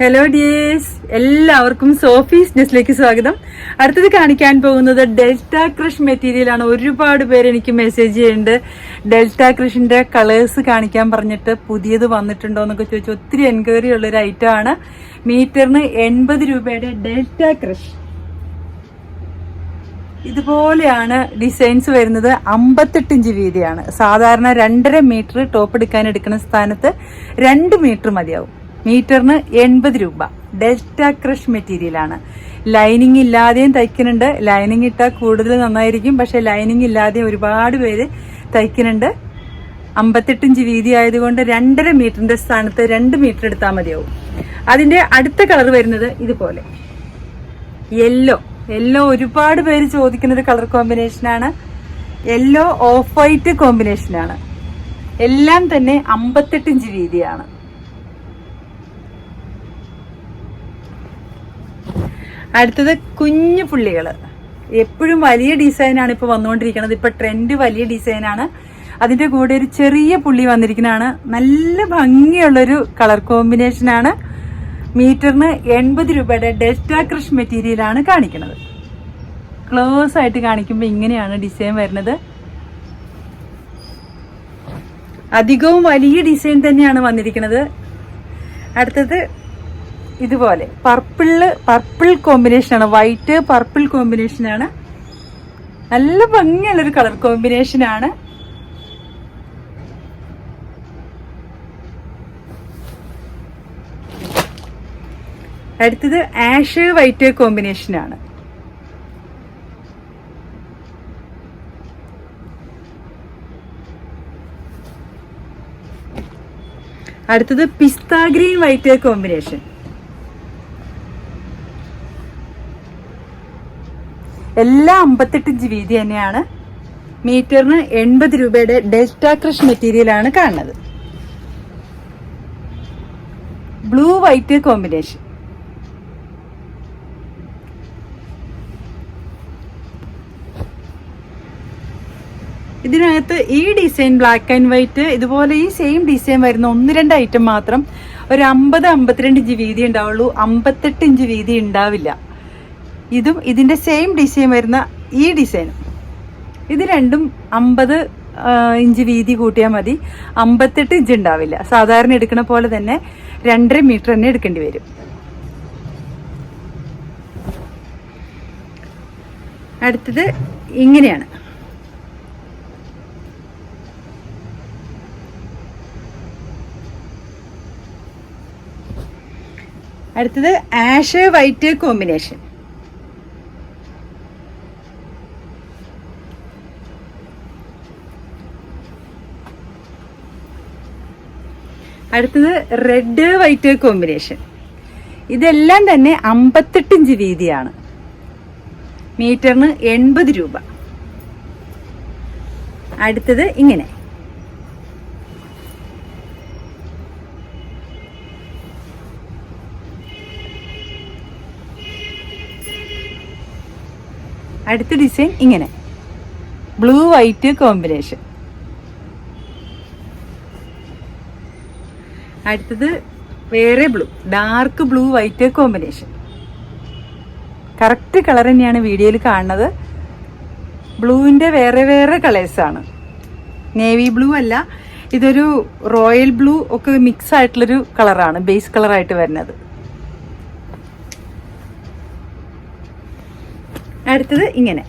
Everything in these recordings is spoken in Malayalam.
ഹലോ ഡിയേഴ്സ് എല്ലാവർക്കും സോഫീസ് നെസ്റ്റിലേക്ക് സ്വാഗതം. അടുത്തത് കാണിക്കാൻ പോകുന്നത് ഡെൽറ്റ ക്രഷ് മെറ്റീരിയലാണ് ഒരുപാട് പേര് എനിക്ക് മെസ്സേജ് ചെയ്യുന്നുണ്ട്. ഡെൽറ്റ ക്രഷിന്റെ കളേഴ്സ് കാണിക്കാൻ പറഞ്ഞിട്ട് പുതിയത് വന്നിട്ടുണ്ടോ എന്നൊക്കെ ചോദിച്ചു ഒത്തിരി എൻക്വയറി ഉള്ള ഒരു ഐറ്റം ആണ്. മീറ്ററിന് എൺപത് രൂപയുടെ ഡെൽറ്റ ക്രഷ്. ഇതുപോലെയാണ് ഡിസൈൻസ് വരുന്നത്. അമ്പത്തെട്ട് ഇഞ്ച് വീതിയാണ്. സാധാരണ രണ്ടര മീറ്റർ ടോപ്പ് എടുക്കാൻ എടുക്കുന്ന സ്ഥാനത്ത് രണ്ട് മീറ്റർ മതിയാവും. മീറ്ററിന് എൺപത് രൂപ. ഡെൽറ്റ ക്രഷ് മെറ്റീരിയൽ ആണ് ലൈനിങ് ഇല്ലാതെയും തയ്ക്കുന്നുണ്ട്. ലൈനിങ് ഇട്ടാൽ കൂടുതൽ നന്നായിരിക്കും. പക്ഷെ ലൈനിങ് ഇല്ലാതെയും ഒരുപാട് പേര് തയ്ക്കുന്നുണ്ട്. അമ്പത്തെട്ട് ഇഞ്ച് വീതി ആയതുകൊണ്ട് രണ്ടര മീറ്ററിന്റെ സ്ഥാനത്ത് രണ്ട് മീറ്റർ എടുത്താൽ മതിയാവും. അതിന്റെ അടുത്ത കളർ വരുന്നത് ഇതുപോലെ. യെല്ലോ. യെല്ലോ ഒരുപാട് പേര് ചോദിക്കുന്ന ഒരു കളർ കോമ്പിനേഷനാണ്. യെല്ലോ ഓഫ് വൈറ്റ് കോമ്പിനേഷനാണ്. എല്ലാം തന്നെ അമ്പത്തെട്ട് ഇഞ്ച് വീതിയാണ്. അടുത്തത് കുഞ്ഞു പുള്ളികൾ എപ്പോഴും വലിയ ഡിസൈനാണ് ഇപ്പോൾ വന്നുകൊണ്ടിരിക്കുന്നത്. ഇപ്പൊ ട്രെൻഡ് വലിയ ഡിസൈനാണ്. അതിന്റെ കൂടെ ഒരു ചെറിയ പുള്ളി വന്നിരിക്കുന്നതാണ്. നല്ല ഭംഗിയുള്ളൊരു കളർ കോമ്പിനേഷനാണ് മീറ്ററിന് എൺപത് രൂപയുടെ ഡെൽറ്റ ക്രഷ് മെറ്റീരിയലാണ് കാണിക്കുന്നത്. ക്ലോസ് ആയിട്ട് കാണിക്കുമ്പോൾ ഇങ്ങനെയാണ് ഡിസൈൻ വരുന്നത്. അധികവും വലിയ ഡിസൈൻ തന്നെയാണ് വന്നിരിക്കുന്നത്. അടുത്തത് ഇതുപോലെ പർപ്പിൾ പർപ്പിൾ കോമ്പിനേഷനാണ് വൈറ്റ് പർപ്പിൾ കോമ്പിനേഷനാണ് നല്ല ഭംഗിയുള്ളൊരു കളർ കോമ്പിനേഷനാണ് അടുത്തത് ആഷ് വൈറ്റ് കോമ്പിനേഷനാണ് അടുത്തത് പിസ്ത ഗ്രീൻ വൈറ്റ് കോമ്പിനേഷൻ എല്ലാം അമ്പത്തെട്ട് ഇഞ്ച് വീതി തന്നെയാണ്. മീറ്ററിന് എൺപത് രൂപയുടെ ഡെൽറ്റ ക്രഷ് മെറ്റീരിയൽ ആണ് കാണുന്നത്. Blue white combination. ഇതിനകത്ത് ഈ ഡിസൈൻ ബ്ലാക്ക് ആൻഡ് വൈറ്റ് ഇതുപോലെ ഈ സെയിം ഡിസൈൻ വരുന്ന ഒന്ന് രണ്ട് ഐറ്റം മാത്രം ഒരു അമ്പത് അമ്പത്തിരണ്ട് ഇഞ്ച് വീതി ഉണ്ടാവുള്ളൂ. അമ്പത്തെട്ട് ഇഞ്ച് വീതി ഉണ്ടാവില്ല. ഇതും ഇതിന്റെ സെയിം ഡിസൈൻ വരുന്ന ഈ ഡിസൈനും ഇത് രണ്ടും അമ്പത് ഇഞ്ച് വീതി കൂട്ടിയാൽ മതി. അമ്പത്തെട്ട് ഇഞ്ച് ഉണ്ടാവില്ല. സാധാരണ എടുക്കുന്ന പോലെ തന്നെ രണ്ടര മീറ്റർ തന്നെ എടുക്കേണ്ടി വരും. അടുത്തത് ഇങ്ങനെയാണ്. അടുത്തത് ആഷ് വൈറ്റ് കോമ്പിനേഷൻ. അടുത്തത് റെഡ് വൈറ്റ് കോമ്പിനേഷൻ ഇതെല്ലാം തന്നെ അമ്പത്തെട്ട് ഇഞ്ച് വീതിയാണ്. മീറ്ററിന് എൺപത് രൂപ. അടുത്തത് ഇങ്ങനെ. അടുത്ത ഡിസൈൻ ഇങ്ങനെ. ബ്ലൂ വൈറ്റ് കോമ്പിനേഷൻ അടുത്തത് വേറെ blue dark blue white combination correct colour തന്നെയാണ് വീഡിയോയിൽ കാണുന്നത്. ബ്ലൂവിന്റെ വേറെ വേറെ കളേഴ്സാണ് നേവി ബ്ലൂ അല്ല ഇതൊരു റോയൽ ബ്ലൂ ഒക്കെ മിക്സ് ആയിട്ടുള്ളൊരു കളറാണ് ബേസ് കളറായിട്ട് വരുന്നത്. അടുത്തത് ഇങ്ങനെ.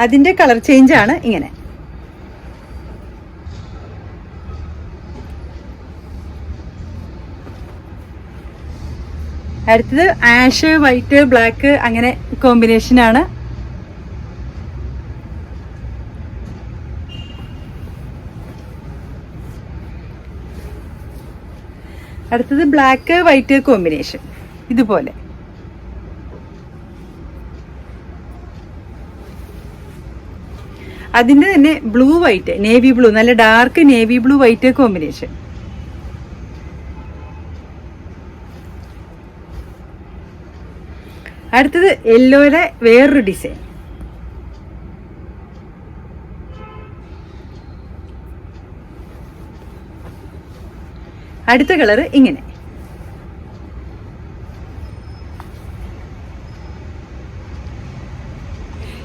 അതിന്റെ കളർ ചേഞ്ച് ആണ് ഇങ്ങനെ. അടുത്തത് ആഷ് വൈറ്റ് ബ്ലാക്ക് അങ്ങനെ കോമ്പിനേഷൻ ആണ്. അടുത്തത് ബ്ലാക്ക് വൈറ്റ് കോമ്പിനേഷൻ ഇതുപോലെ. അതിന്റെ തന്നെ ബ്ലൂ വൈറ്റ് നേവി ബ്ലൂ നല്ല dark navy blue white combination അടുത്തത് യെല്ലോയുടെ വേറൊരു ഡിസൈൻ അടുത്ത കളർ ഇങ്ങനെ.